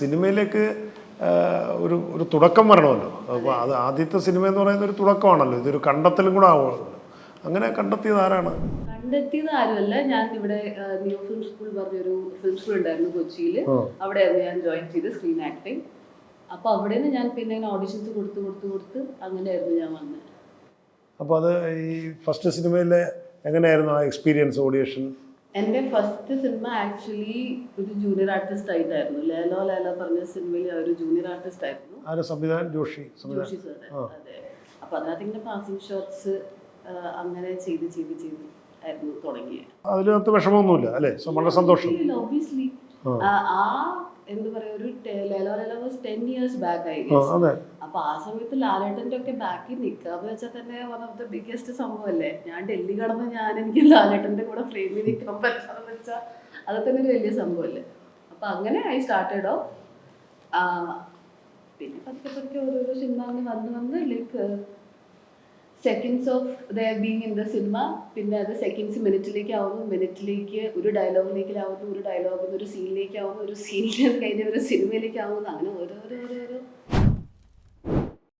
സിനിമയിലേക്ക് ഒരു ഒരു തുടക്കം വരണമല്ലോ. അപ്പോൾ അത് ആദ്യത്തെ സിനിമ എന്ന് പറയുന്ന ഒരു തുടക്കമാണല്ലോ. ഇതൊരു കണ്ടെത്തലും കൂടെ ആവുമല്ലോ അങ്ങനെ കണ്ടെത്തിയത് ആരാണ്? കണ്ടെത്തിയത് ആരുമല്ല. ഞാൻ ഇവിടെ ന്യൂ ഫിലിം സ്കൂൾ പറഞ്ഞൊരു ഫിലിം സ്കൂൾ ഉണ്ടായിരുന്നു കൊച്ചിയിൽ. അവിടെയായിരുന്നു ഞാൻ ജോയിൻ ചെയ്ത് സ്ക്രീൻ ആക്ടിങ്. അപ്പോൾ അവിടെ നിന്ന് ഞാൻ പിന്നെ ഇങ്ങനെ ഓഡിഷൻസ് കൊടുത്ത് കൊടുത്ത് കൊടുത്ത് അങ്ങനെയായിരുന്നു ഞാൻ വന്നത്. അപ്പോൾ അത് ഈ ഫസ്റ്റ് സിനിമയിലെ എങ്ങനെയായിരുന്നു ആ എക്സ്പീരിയൻസ് ഓഡിയേഷൻ എന്റെ ഫസ്റ്റ് സിനിമ ആക്ച്വലി ഒരു ജൂനിയർ ആർട്ടിസ്റ്റ് ആയിട്ടായിരുന്നു. ലേലോ ലേലോ പറഞ്ഞ സിനിമയിൽ ഒരു ജൂനിയർ ആർട്ടിസ്റ്റ് ആയിരുന്നു. ആര്? സംവിധാനം ജോഷി ജോഷി സാർ അതെ. അപ്പൊ അതിനകത്ത് ഇങ്ങനെ പാസിംഗ് ഷോട്ട്സ് അങ്ങനെ ചെയ്ത് ചെയ്ത് ചെയ്ത് ആയിരുന്നു തുടങ്ങിയത്. അതിനകത്ത് വിഷമമൊന്നുമില്ല അല്ലേ? വളരെ സന്തോഷം. ഒബിയസ്ലി ആ. എന്താ പറയാ ഒരു ലേലോ ലേലോ വാസ് ടെൻ ഇയേഴ്സ് ബാക്ക് ആയി അപ്പൊ ആ സമയത്ത് ലാലേട്ടന്റെ ഒക്കെ ബാക്കിൽ നിൽക്കാന്ന് വെച്ചാൽ തന്നെ വൺ ഓഫ് ദ ബിഗ്ഗസ്റ്റ് സംഭവമല്ലേ? ഞാൻ ഡൽഹി കടന്ന് ഞാൻ എനിക്ക് ലാലേട്ടന്റെ കൂടെ ഫ്രെയിമിൽ നിൽക്കാൻ പറ്റാന്ന് വെച്ചാൽ അത് തന്നെ ഒരു വലിയ സംഭവമല്ലേ? അപ്പൊ അങ്ങനെ ഐ സ്റ്റാർട്ടഡോ പിന്നെ പതുക്കെ പതുക്കെ ഓരോരോ സിനിമ അങ്ങനെ വന്ന് വന്ന് like seconds of the being in the cinema പിന്നെ അത് സെക്കൻഡ്സ് മിനിറ്റിലേക്ക് ആവുന്നു. മിനിറ്റിലേക്ക് ഒരു ഡയലോഗിലേക്ക് ആവുന്നു. ഒരു ഡയലോഗിൽ നിന്ന് ഒരു സീനിലേക്ക് ആവുന്നു. ഒരു സീനിൽ കഴിഞ്ഞ ഒരു സിനിമയിലേക്ക് ആവുന്നു. അങ്ങനെ ഓരോരോ